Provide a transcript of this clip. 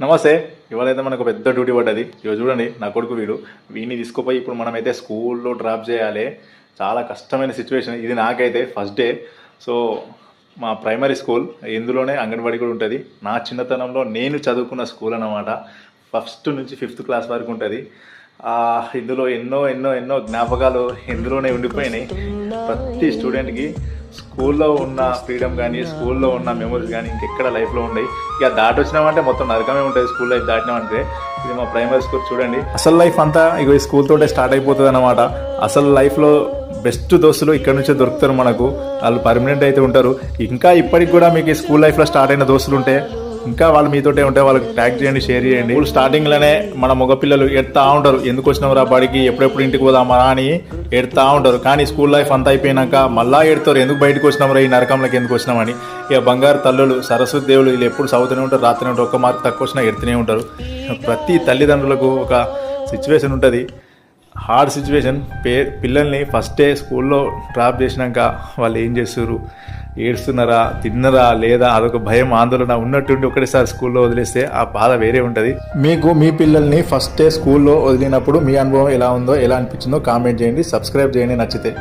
నమస్తే. ఇవాళైతే మనకు పెద్ద డ్యూటీ పడ్డది. ఇక చూడండి నా కొడుకు వీడు. వీడిని తీసుకుపోయి ఇప్పుడు మనమైతే స్కూల్లో డ్రాప్ చేయాలి. చాలా కష్టమైన సిచ్యువేషన్. ఇది నాకైతే ఫస్ట్ డే. సో మా ప్రైమరీ స్కూల్ ఇందులోనే అంగన్వాడీ కూడా ఉంటుంది. నా చిన్నతనంలో నేను చదువుకున్న స్కూల్ అన్నమాట. ఫస్ట్ నుంచి ఫిఫ్త్ క్లాస్ వరకు ఉంటుంది. ఇందులో ఎన్నో ఎన్నో ఎన్నో జ్ఞాపకాలు ఇందులోనే ఉండిపోయినాయి. ప్రతి స్టూడెంట్కి స్కూల్లో ఉన్న ఫ్రీడమ్ కానీ స్కూల్లో ఉన్న మెమరీస్ కానీ ఇంకెక్కడ లైఫ్లో ఉండయి ఇక దాటి వచ్చినామంటే మొత్తం నరకమే ఉంటుంది స్కూల్ లైఫ్ దాటినామంటే. ఇది మా ప్రైమరీ స్కూల్ చూడండి. అసలు లైఫ్ అంతా ఇక ఈ స్కూల్ తోటే స్టార్ట్ అయిపోతుంది అనమాట అసలు లైఫ్లో బెస్ట్ దోస్తులు ఇక్కడ నుంచే దొరుకుతారు మనకు. వాళ్ళు పర్మనెంట్ అయితే ఉంటారు. ఇంకా ఇప్పటికి కూడా మీకు ఈ స్కూల్ లైఫ్లో స్టార్ట్ అయిన దోస్తులు ఉంటే ఇంకా వాళ్ళు మీతోటే ఉంటే వాళ్ళకి ట్యాగ్ చేయండి షేర్ చేయండి. స్కూల్ స్టార్టింగ్లోనే మన మగపిల్లలు ఎడతా ఉంటారు. ఎందుకు వచ్చినాం రా బడికి? ఎప్పుడెప్పుడు ఇంటికి పోదామా అని ఎడతా ఉంటారు. కానీ స్కూల్ లైఫ్ అంతా అయిపోయినాక మళ్ళా ఎడతారు. ఎందుకు బయటకు వచ్చినాం రా? ఈ నరకంలోకి ఎందుకు వచ్చినామని ఇక బంగారు తల్లులు సరస్వతి దేవులు వీళ్ళు ఎప్పుడు చదువుతూనే ఉంటారు. రాత్రి ఉంటారు ఒక్క మార్క్ తక్కువ వచ్చినా ఎడుతూనే ఉంటారు. ప్రతి తల్లిదండ్రులకు ఒక సిచ్యువేషన్ ఉంటుంది. Hard situation. పే పిల్లల్ని ఫస్ట్ డే స్కూల్లో డ్రాప్ చేసినాక వాళ్ళు ఏం చేస్తారు ఏడుస్తున్నారా? తిన్నరా? లేదా? అదొక భయం ఆందోళన ఉన్నట్టుండి ఒకటేసారి స్కూల్లో వదిలేస్తే ఆ బాధ వేరే ఉంటుంది. మీకు మీ పిల్లల్ని ఫస్ట్ డే స్కూల్లో వదిలినప్పుడు మీ అనుభవం ఎలా ఉందో ఎలా అనిపించిందో కామెంట్ చేయండి. సబ్స్క్రైబ్ చేయండి నచ్చితే.